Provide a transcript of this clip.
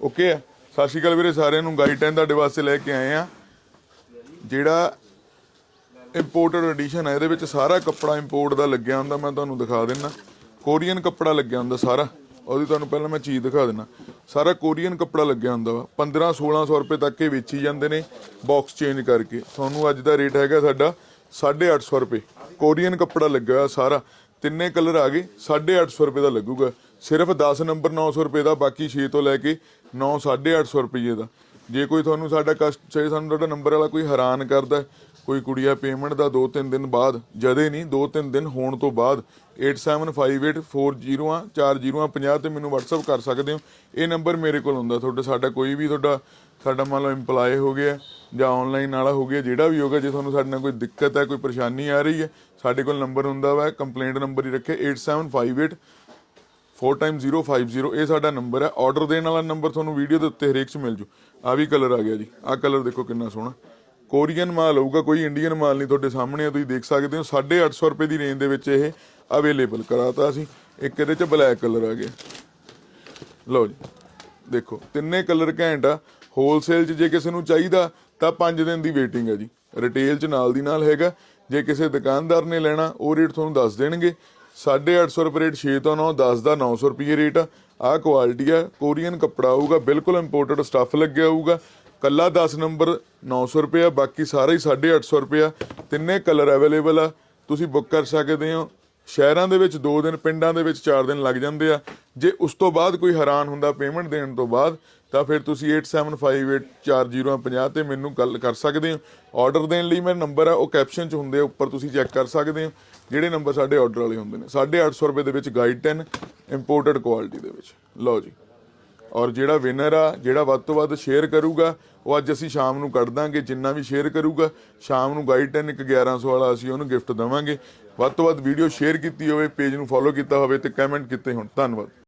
Okay ਆ। ਸਤਿ ਸ਼੍ਰੀ ਅਕਾਲ ਵੀਰੇ, ਸਾਰਿਆਂ ਨੂੰ ਗਾਈਡ 10 ਤੁਹਾਡੇ ਵਾਸਤੇ ਲੈ ਕੇ ਆਏ ਆ। ਜਿਹੜਾ ਇੰਪੋਰਟਡ ਐਡੀਸ਼ਨ ਹੈ ਇਹਦੇ ਵਿੱਚ ਸਾਰਾ ਕੱਪੜਾ ਇੰਪੋਰਟ ਦਾ ਲੱਗਿਆ ਹੁੰਦਾ, ਮੈਂ ਤੁਹਾਨੂੰ ਦਿਖਾ ਦਿੰਨਾ। ਕੋਰੀਅਨ ਕੱਪੜਾ ਲੱਗਿਆ ਹੁੰਦਾ ਸਾਰਾ। ਉਹਦੀ ਤੁਹਾਨੂੰ ਪਹਿਲਾਂ ਮੈਂ ਚੀਜ਼ ਦਿਖਾ ਦਿੰਨਾ। ਸਾਰਾ ਕੋਰੀਅਨ ਕੱਪੜਾ ਲੱਗਿਆ ਹੁੰਦਾ ਵਾ। 15 1600 ਰੁਪਏ ਤੱਕ ਇਹ ਵੇਚੀ ਜਾਂਦੇ ਨੇ ਬਾਕਸ ਚੇਂਜ ਕਰਕੇ। ਤੁਹਾਨੂੰ ਅੱਜ ਦਾ ਰੇਟ ਹੈਗਾ ਸਾਡਾ 850 ਰੁਪਏ। ਕੋਰੀਅਨ ਕੱਪੜਾ ਲੱਗਿਆ ਹੋਇਆ ਸਾਰਾ। ਤਿੰਨੇ ਕਲਰ ਆ ਗਏ 850 ਰੁਪਏ ਦਾ ਲੱਗੂਗਾ। ਸਿਰਫ 10 ਨੰਬਰ 900 ਰੁਪਏ ਦਾ ਬਾਕੀ 6 ਤੋਂ ਲੈ ਕੇ 9 850 ਰੁਪਏ ਦਾ। ਜੇ ਕੋਈ ਤੁਹਾਨੂੰ ਸਾਡਾ ਕਸਟ ਚਾਹੇ ਸਾਨੂੰ ਤੁਹਾਡਾ ਨੰਬਰ ਵਾਲਾ ਕੋਈ ਹੈਰਾਨ ਕਰਦਾ ਹੈ, ਕੋਈ ਕੁੜੀਆ ਪੇਮੈਂਟ ਦਾ 2-3 ਦਿਨ ਬਾਅਦ ਜਦੇ ਨਹੀਂ 2-3 ਦਿਨ ਹੋਣ ਤੋਂ ਬਾਅਦ 8758404050 ਤੇ ਮੈਨੂੰ WhatsApp ਕਰ ਸਕਦੇ ਹੋ। ਇਹ ਨੰਬਰ ਮੇਰੇ ਕੋਲ ਹੁੰਦਾ। ਤੁਹਾਡਾ ਸਾਡਾ ਕੋਈ ਵੀ ਤੁਹਾਡਾ ਸਾਡਾ ਮੰਨ ਲਓ EMPLOYE ਹੋ ਗਿਆ ਜਾਂ ਆਨਲਾਈਨ ਵਾਲਾ ਹੋ ਗਿਆ ਜਿਹੜਾ ਵੀ ਹੋਗਾ ਜੇ ਤੁਹਾਨੂੰ ਸਾਡੇ ਨਾਲ ਕੋਈ ਦਿੱਕਤ ਹੈ ਕੋਈ ਪਰੇਸ਼ਾਨੀ ਆ ਰਹੀ ਹੈ ਸਾਡੇ ਕੋਲ ਨੰਬਰ ਹੁੰਦਾ ਵਾ ਕੰਪਲੇਂਟ ਨੰਬਰ ਹੀ ਰੱਖੇ 8758 4x050 ਇਹ ਸਾਡਾ ਨੰਬਰ ਹੈ। ਆਰਡਰ ਦੇਣ ਵਾਲਾ ਨੰਬਰ ਤੁਹਾਨੂੰ ਵੀਡੀਓ ਦੇ ਉੱਤੇ ਹਰੇਕ 'ਚ ਮਿਲ ਜੂ। ਆ ਵੀ ਕਲਰ ਆ ਗਿਆ ਜੀ। ਆ ਕਲਰ ਦੇਖੋ ਕਿੰਨਾ ਸੋਹਣਾ। ਕੋਰੀਅਨ ਮਾਲ ਹੋਊਗਾ, ਕੋਈ ਇੰਡੀਅਨ ਮਾਲ ਨਹੀਂ ਤੁਹਾਡੇ ਸਾਹਮਣੇ ਆ, ਤੁਸੀਂ ਦੇਖ ਸਕਦੇ ਹੋ। 850 ਰੁਪਏ ਦੀ ਰੇਂਜ ਦੇ ਵਿੱਚ ਇਹ ਅਵੇਲੇਬਲ ਕਰਾਤਾ ਅਸੀਂ ਇੱਕ ਇਹਦੇ 'ਚ ਬਲੈਕ ਕਲਰ ਆ ਗਿਆ। ਲਓ ਜੀ, ਦੇਖੋ, ਤਿੰਨੇ ਕਲਰ ਘੈਂਟ ਆ। ਹੋਲਸੇਲ 'ਚ ਜੇ ਕਿਸੇ ਨੂੰ ਚਾਹੀਦਾ, ਤਾਂ 5 ਦਿਨ ਦੀ ਵੇਟਿੰਗ ਹੈ ਜੀ। ਰਿਟੇਲ 'ਚ ਨਾਲ ਦੀ ਨਾਲ ਹੈਗਾ। ਜੇ ਕਿਸੇ ਦੁਕਾਨਦਾਰ ਨੇ ਲੈਣਾ, ਉਹ ਰੇਟ ਤੁਹਾਨੂੰ ਦੱਸ ਦੇਣਗੇ। 850 ਰੁਪਏ ਰੇਟ 6 ਤੋਂ 9 10 ਦਾ 900 ਰੁਪਏ ਰੇਟ ਆ। ਆਹ ਕੁਆਲਿਟੀ ਆ, ਕੋਰੀਅਨ ਕੱਪੜਾ ਆਊਗਾ, ਬਿਲਕੁਲ ਇੰਪੋਰਟਡ ਸਟੱਫ ਲੱਗਿਆ ਹੋਊਗਾ। ਕੱਲਾ 10 ਨੰਬਰ 900 ਰੁਪਏ ਆ, ਬਾਕੀ ਸਾਰਾ ਹੀ 850 ਰੁਪਏ ਆ। ਤਿੰਨੇ ਕਲਰ ਅਵੇਲੇਬਲ ਆ। ਤੁਸੀਂ ਬੁੱਕ ਕਰ ਸਕਦੇ ਹੋ। ਸ਼ਹਿਰਾਂ ਦੇ ਵਿੱਚ 2 ਦਿਨ, ਪਿੰਡਾਂ ਦੇ ਵਿੱਚ 4 ਦਿਨ ਲੱਗ ਜਾਂਦੇ ਆ। ਜੇ ਉਸ ਤੋਂ ਬਾਅਦ ਕੋਈ ਹੈਰਾਨ ਹੁੰਦਾ ਪੇਮੈਂਟ ਦੇਣ ਤੋਂ ਬਾਅਦ, ਤਾਂ ਫਿਰ ਤੁਸੀਂ 87584050 ਤੇ ਮੈਨੂੰ ਗੱਲ ਕਰ ਸਕਦੇ ਹੋ। ਆਰਡਰ ਦੇਣ ਲਈ ਮੇਰਾ ਨੰਬਰ ਆ, ਉਹ ਕੈਪਸ਼ਨ 'ਚ ਹੁੰਦੇ ਆ, ਉੱਪਰ ਤੁਸੀਂ ਚੈੱਕ ਕਰ ਸਕਦੇ ਹੋ। ਜਿਹੜੇ ਨੰਬਰ ਸਾਡੇ ਆਰਡਰ ਵਾਲੇ ਹੁੰਦੇ ਨੇ 850 ਰੁਪਏ ਦੇ ਵਿੱਚ ਗਾਈਡ 10 ਇੰਪੋਰਟਡ ਕੁਆਲਿਟੀ ਦੇ ਵਿੱਚ। ਲਓ ਜੀ। ਔਰ ਜਿਹੜਾ ਵਿਨਰ ਆ, ਜਿਹੜਾ ਵੱਧ ਤੋਂ ਵੱਧ ਸ਼ੇਅਰ ਕਰੂਗਾ, ਉਹ ਅੱਜ ਅਸੀਂ ਸ਼ਾਮ ਨੂੰ ਕੱਢ ਦਾਂਗੇ, ਜਿੰਨਾ ਵੀ ਸ਼ੇਅਰ ਕਰੂਗਾ। ਸ਼ਾਮ ਨੂੰ ਗਾਈਡ 10 ਇੱਕ 1100 ਵਾਲਾ ਅਸੀਂ ਉਹਨੂੰ ਗਿਫਟ ਦੇਵਾਂਗੇ। ਵੱਧ ਤੋਂ ਵੱਧ ਵੀਡੀਓ ਸ਼ੇਅਰ ਕੀਤੀ ਹੋਵੇ ਪੇਜ ਨੂੰ ਫੋਲੋ ਕੀਤਾ ਹੋਵੇ ਤੇ ਕਮੈਂਟ ਕੀਤੇ ਹੋਣ। ਧੰਨਵਾਦ।